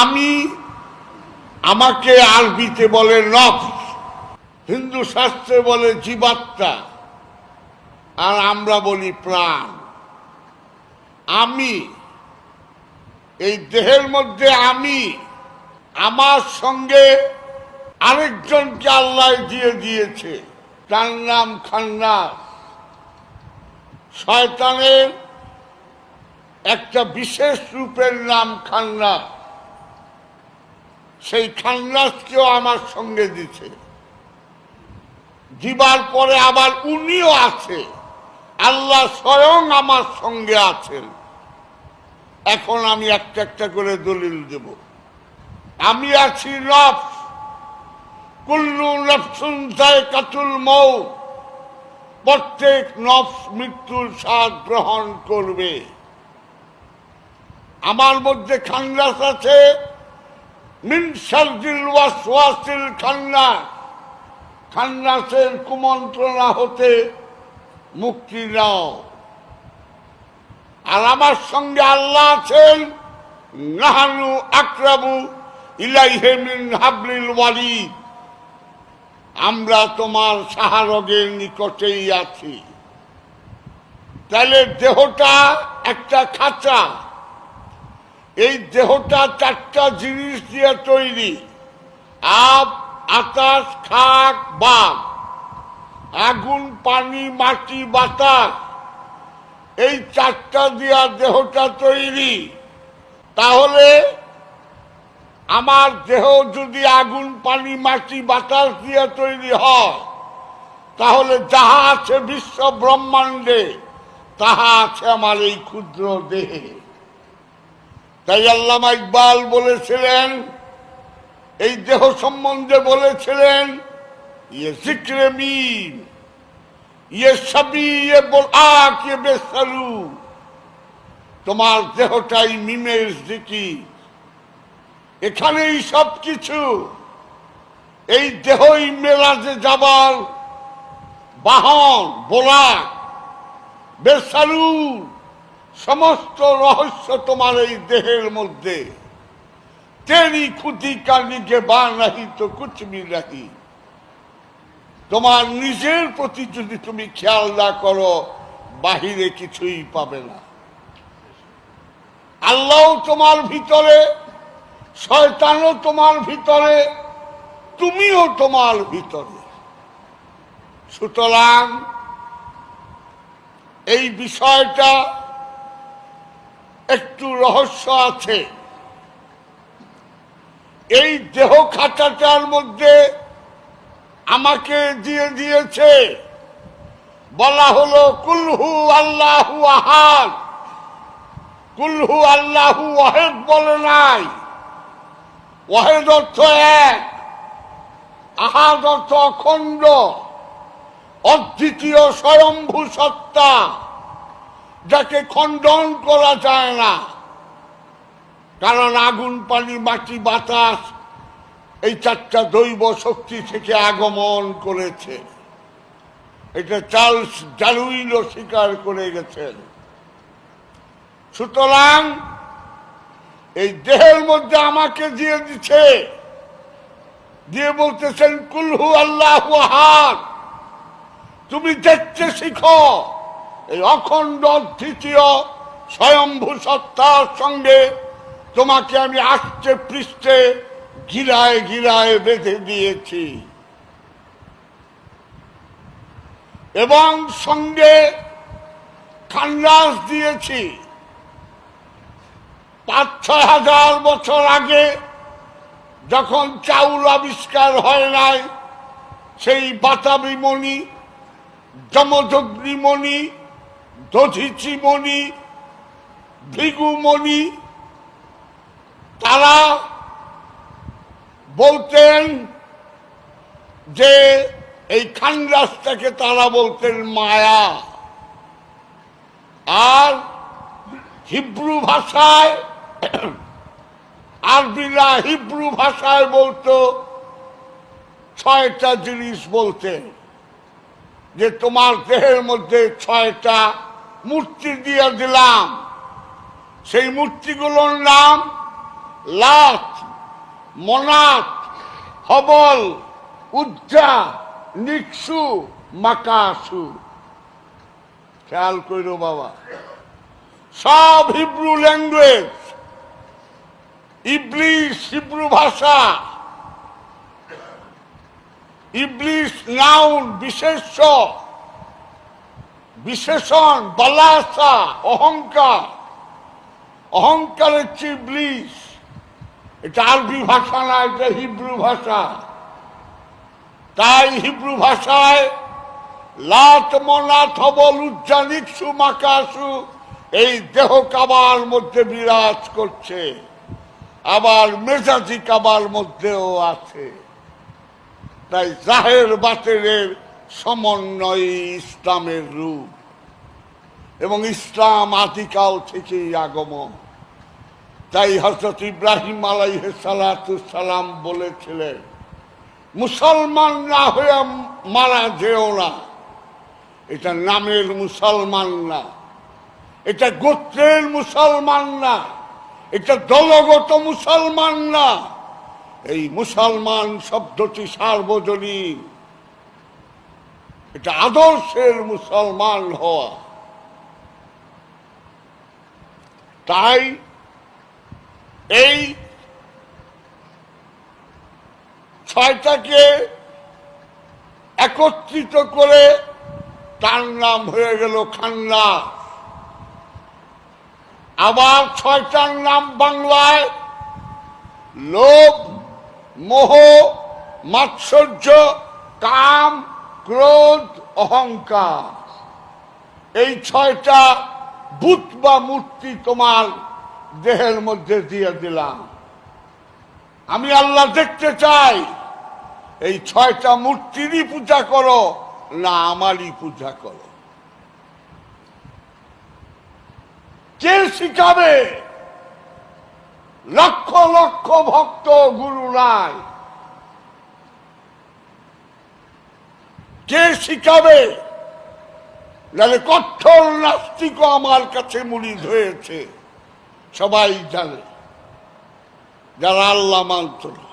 আমি আমাকে আরবিতে বলে নফস, হিন্দু শাস্ত্রে বলে জীবাত্মা, আর আমরা বলি প্রাণ। আমি, এই দেহের মধ্যে আমি, আমার সঙ্গে আরেকজনকে আল্লাহ দিয়ে দিয়েছে, তার নাম খান্নাস। শয়তানের একটা বিশেষ রূপের নাম খান্নাস। সেই খান্নাসকেও আমার সঙ্গে দিছে দিবার পরে আবার উনিও আছে। আল্লাহ স্বয়ং আমার সঙ্গে আছেন। এখন আমি একটা একটা করে দলিল দেব। আমি আছি নফস। কুল্লু নফসুন কাতুল মৌ প্রত্যেক নফস মৃত্যুর স্বাদ গ্রহণ করবে। আমার মধ্যে খান্নাস আছে। মিন কুমন্ত্রণা হতে মুক্তি নাও। আর আমার সঙ্গে আল্লাহ আছেন, নাহানু আকরাবু ইলাইহে মিন হাবলিল ওয়ারিদ আমরা তোমার সাহারগের নিকটেই আছি। তাহলে দেহটা একটা খাঁচা। এই দেহটা চারটা জিনিস দিয়ে তৈরি। আপ আকাশ, খাক, বাঘ। আগুন, পানি, মাটি, বাতাস। এই চারটা দিয়া দেহটা তৈরি। তাহলে আমার দেহ যদি আগুন, পানি, মাটি, বাতাস দিয়ে তৈরি হয়, তাহলে যাহা আছে বিশ্ব ব্রহ্মাণ্ডে, তাহা আছে আমার এই ক্ষুদ্র দেহে। তাই আল্লামা ইকবাল বলেছিলেন, এই দেহ সম্বন্ধে বলেছিলেন ইয়ে ইয়ে ইয়ে বল ইয়ে তোমার দেহটাই মিমের জিকি এখানেই সব কিছু। এই দেহই মেলাজে যাবার বাহন, বোলাক বেসালু সমস্ত রহস্য তোমার এই দেহের মধ্যে। তেরি খুদি কানিকে নাহি তো কুছ নাহি। তোমার নিজের প্রতি যদি তুমি খেয়াল না করো, বাহিরে কিছুই পাবে না। আল্লাহ তোমার ভিতরে, শয়তানও তোমার ভিতরে, তুমিও তোমার ভিতরে। সুতরাং এই বিষয়টা একটু রহস্য আছে। এই দেহ খাঁচাটার মধ্যে আমাকে দিয়ে দিয়েছে। বলা হলো, কুলহু আল্লাহু আহাদ। কুলহু আল্লাহু ওয়াহেদ বলে নাই। ওয়াহেদ অর্থ এক, আহাদ অর্থ অখণ্ড, অদ্বিতীয় স্বয়ম্ভু সত্তা। যাকে খণ্ডন করা যায় না। কারণ আগুন, পানি, মাটি, বাতাস, এই চারটা দৈব শক্তি থেকে আগমন করেছে। এটা চার্লস ডারউইনও স্বীকার করে গেছেন। সুতরাং এই দেহের মধ্যে আমাকে দিয়ে দিচ্ছে। দিয়ে বলতেছেন, কুলহু আল্লাহ তুমি দেখতে শিখো। এই অখণ্ড তৃতীয় স্বয়ম্ভু সত্তার সঙ্গে তোমাকে আমি আষ্টে পৃষ্ঠে গিরায় গিরায় বেঁধে দিয়েছি। এবং সঙ্গে খান্নাস দিয়েছি। পাঁচ, ছয় হাজার বছর আগে যখন চাউল আবিষ্কার হয় নাই, সেই বাতাবি মণি যমযগ্নিমণি দধিচিমণি ভৃগুমণি তারা বলতেন যে এই খানরাজটাকে তারা বলতেন মায়া। আর হিব্রু ভাষায়, আরবিরা হিব্রু ভাষায় বলতো, ছয়টা জিনিস বলতেন। যে তোমার দেহের মধ্যে ছয়টা মূর্তি দিয়ে দিলাম। সেই মূর্তিগুলোর নাম লাত মনাত হবল, উজ্জা, নিকসু, মাকাসু। খেয়াল করো বাবা, সব হিব্রু ল্যাঙ্গুয়েজ, ইবলিশ হিব্রু ভাষা। ইবলিশ নাউন, বিশেষ্য, বিশেষণ, বালাসা, অহংকার। অহংকারের চেয়ে ইবলিশ এটা আরবি ভাষা না, এটা হিব্রু ভাষা। তাই হিব্রু ভাষায় এই দেহ কাবার মধ্যে বিরাজ করছে। আবার মেজাজি কাবার মধ্যেও আছে। তাই জাহের বাতেরের সমন্বয় ইসলামের রূপ। এবং ইসলাম আদিকাল থেকেই আগমন। তাই হজরত ইব্রাহিম আলাইহ সালাম বলেছিলেন, মুসলমান না হয়ে মারা যেও না। এটা নামের মুসলমান না। এটা গোত্রের মুসলমান না। এটা দলগত মুসলমান না। এই মুসলমান শব্দটি সার্বজনীন। এটা আদর্শের মুসলমান হওয়া। তাই এই ছয়টাকে একত্রিত করে তার নাম হয়ে গেল খান্না। আবার ছয়টার নাম বাংলায় লোভ মোহ, মাৎসর্য, কাম, ক্রোধ, অহংকার। এই ছয়টা বুত বা মূর্তি তোমার দেহের মধ্যে দিয়ে দিলাম। আমি আল্লাহ দেখতে চাই, এই ছয়টা মূর্তিরই পূজা করো না আমারই পূজা করো। কে শিখাবে? লক্ষ লক্ষ ভক্ত গুরু নাই। কে শিখাবে? নাহলে কঠোর নাস্তিক আমার কাছে মুড়ি ধরেছে সবাই জানে, যারা আল্লাহ মানত না।